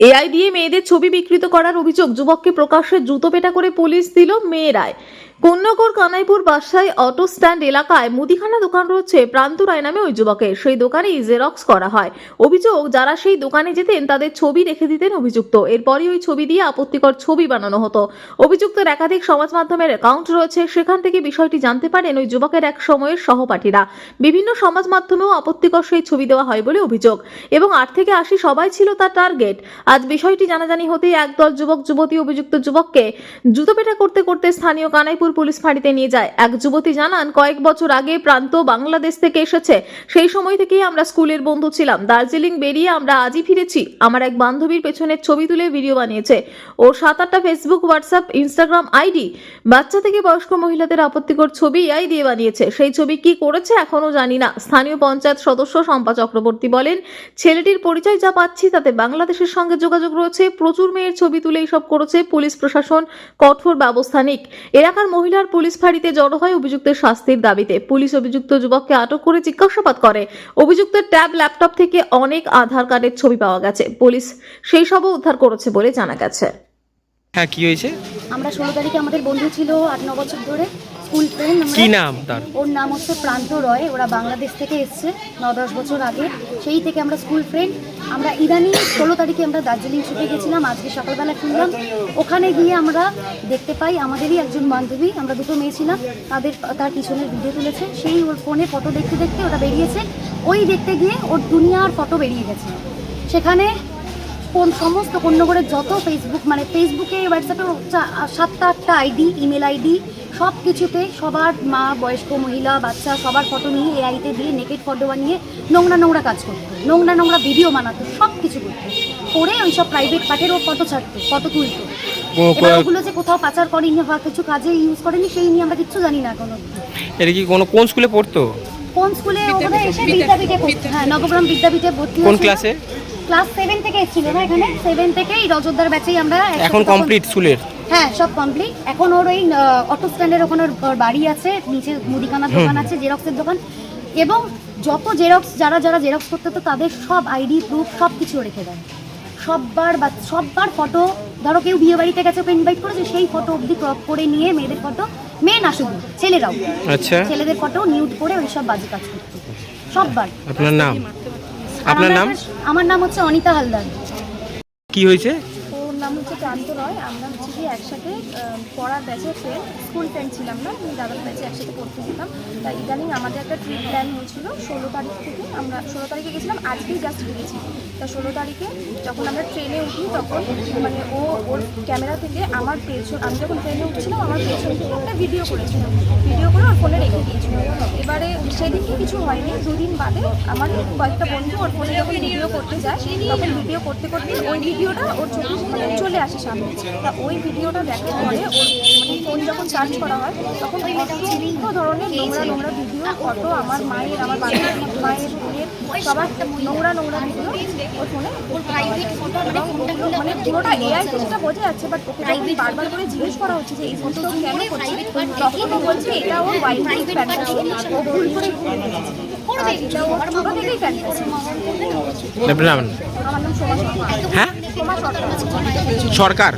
AI দিয়ে মেয়েদের ছবি বিকৃত করার অভিযোগ যুবককে প্রকাশ্যে জুতো পেটা করে পুলিশ দিল মেয়েরায় কন্যাকর কানাইপুর বাসায় অটো স্ট্যান্ড এলাকায় মুদিখানা দোকান রয়েছে প্রান্ত রায় নামে ওই যুবকের। সেই দোকানেই জেরক্স করা হয়। অভিযোগ, যারা সেই দোকানে যেতেন তাদের ছবি রেখে দিতেন অভিযুক্ত। এরপরই ওই ছবি দিয়ে আপত্তিকর ছবি বানানো হতো। অভিযুক্তের একাধিক সমাজ মাধ্যমের অ্যাকাউন্ট রয়েছে। সেখান থেকে বিষয়টি জানতে পারেন ওই যুবকের এক সময়ের সহপাঠীরা। বিভিন্ন সমাজ মাধ্যমেও আপত্তিকর সেই ছবি দেওয়া হয় বলে অভিযোগ। এবং আট থেকে আশি সবাই ছিল তার টার্গেট আজ বিষয়টি জানাজানি হতেই একদল যুবক, যুবতী অভিযুক্ত যুবককে জুতোপেটা করতে করতে স্থানীয় কানাইপুর পুলিশ ফাঁড়িতে নিয়ে যায়। এক যুবতী জানান, কয়েক বছর আগে প্রান্ত বাংলাদেশ থেকে এসেছে। সেই সময় থেকেই আমরা স্কুলের বন্ধু ছিলাম। দার্জিলিং বেরিয়ে আমরা আজই ফিরেছি। আমার এক বান্ধবীর পেছনের ছবি তুলে ভিডিও বানিয়েছে। ওর সাত আটটা ফেসবুক হোয়াটসঅ্যাপ ইনস্টাগ্রাম আইডি বাচ্চা থেকে বয়স্ক মহিলাদের আপত্তিকর ছবি এআই দিয়ে বানিয়েছে। সেই ছবি কি করেছে এখনও জানি না। স্থানীয় পঞ্চায়েত সদস্য শম্পা চক্রবর্তী বলেন, ছেলেটির পরিচয় যা পাচ্ছি তাতে বাংলাদেশের সঙ্গে যোগাযোগ রয়েছে। প্রচুর মেয়ের ছবি তুলে এইসব করেছে পুলিশ প্রশাসন। কঠোর ব্যবস্থা নিক। এলাকার মহিলার পুলিশ ফাঁড়িতে জড়ো হয় অভিযুক্তের শাস্তির দাবিতে। পুলিশ অভিযুক্ত যুবককে আটক করে জিজ্ঞাসাবাদ করে। অভিযুক্তের ট্যাব ল্যাপটপ থেকে অনেক আধার কার্ডের ছবি পাওয়া গেছে। পুলিশ সেই সবও উদ্ধার করেছে বলে জানা গেছে। হ্যাঁ কি হয়েছে? আমরা ষোলো তারিখে আমাদের বন্ধু ছিল আট ন বছর ধরে। স্কুল ফ্রেন্ড কি নাম তার? ওর নাম হচ্ছে প্রান্ত রয় ওরা বাংলাদেশ থেকে এসছে ন দশ বছর আগে। সেই থেকে আমরা স্কুল ফ্রেন্ড। আমরা ইদানিং ষোলো তারিখে আমরা দার্জিলিং ছুটে গেছিলাম আজকে সকালবেলা ফিরলাম। ওখানে গিয়ে আমরা দেখতে পাই আমাদেরই একজন বান্ধবী আমরা দুটো মেয়ে ছিলাম তাদের তার পিছনের ভিডিও তুলেছে। সেই ওর ফোনে ফটো দেখতে দেখতে ওটা বেরিয়েছে। ওই দেখতে গিয়ে ওর দুনিয়ার ফটো বেরিয়ে গেছে। সেখানে কোন সমস্ত কন্যগড়ের যত ফেসবুক মানে ফেসবুকে হোয়াটসঅ্যাপে সাতটা আটটা আইডি ইমেল আইডি সব কিছুতে সবার মা বয়স্ক মহিলা বাচ্চা সবার ফটো নিয়ে এআইতে দিয়ে নেকেট ফটো বানিয়ে নোংরা নোংরা কাজ করতো নোংরা নোংরা ভিডিও বানাতো সব কিছু করতো। করে ওই সব প্রাইভেট পার্টেরও ফটো ছাড়তো ফটো তুলতো। এবার ওগুলো যে কোথাও পাচার করেনি বা কিছু কাজে ইউজ করেনি সেই নিয়ে আমরা কিচ্ছু জানি না এখনও। এটা কি কোনো কোন স্কুলে পড়তো? কোন স্কুলে ওখানে এসে বিদ্যাপীঠে পড়তো। হ্যাঁ নবগ্রাম বিদ্যাপীঠে ভর্তি কোন। ক্লাসে ক্লাস সেভেন থেকে এসেছিল না এখানে? সেভেন থেকেই রজতদার ব্যাচেই আমরা এখন কমপ্লিট স্কুলের হ্যাঁ সব কমপ্লিট এখন ওর ওই অটো স্ট্যান্ডের ওখানে ওর- বাড়ি আছে নিচে মুদিখানার দোকান আছে জেরক্সের দোকান। এবং যত জেরক্স যারা যারা জেরক্স করতে তো তাদের সব আইডি প্রুফ সব কিছু রেখে দেয়। সববার বা সববার ফটো ধরো কেউ বিয়ে বাড়িতে গেছে ওকে ইনভাইট করেছে সেই ফটো অবধি ক্রপ করে নিয়ে মেয়েদের ফটো মেয়ে না শুধু ছেলেরাও। আচ্ছা। ছেলেদের ফটো নিউট করে ওই সব বাজে কাজ করতো সববার। আপনার নাম? আপনার নাম আমার নাম হচ্ছে অনিতা হালদার। কি হয়েছে? নাম হচ্ছে প্রান্ত রয়, আমরা হচ্ছে কি একসাথে পড়ার ব্যাচের ফ্রেন্ড স্কুল ফ্রেন্ড ছিলাম না দাদার ব্যাচে একসাথে পড়তে যেতাম। তাই ইদানিং আমাদের একটা ট্রিপ প্ল্যান হয়েছিল, ষোলো তারিখ থেকে আমরা, ষোলো তারিখে গেছিলাম, আজকেই জাস্ট গিয়েছি। তা ষোলো তারিখে যখন আমরা ট্রেনে উঠি, তখন মানে ও, ওর ক্যামেরা থেকে আমার পেছন, আমি যখন ট্রেনে উঠছিলাম, আমার পেছন থেকে একটা ভিডিও করেছিল। ভিডিও করে ওর ফোনে রেখে দিয়েছিল। এবারে সেদিনকে কিছু হয়নি, দুদিন বাদে আমার কয়েকটা বন্ধু ওর ফোনে যখন ভিডিও করতে যায়, তখন ভিডিও করতে করতে ওই ভিডিওটা ওর চোখের চলে আসে সামনে। তা ওই ভিডিওটা দেখার পরে ওর মানে ফোন যখন চার্জ করা হয় তখন বিভিন্ন ধরনের নোংরা নোংরা ভিডিও ফটো আমার মায়ের আমার বান্ধবী মায়ের বোনের সবার নোংরা নোংরা ভিডিও ওর ফোনে মানে পুরোটা এআই সেটা বোঝা যাচ্ছে বাট ওকে যখন বারবার করে জিজ্ঞেস করা হচ্ছে যে এই ফটো কেন করছে তখন বলছে এটা ওর ওয়াইল্ড ফ্যান্টাসি ও ভুল করে হ্যাঁ? সরকার?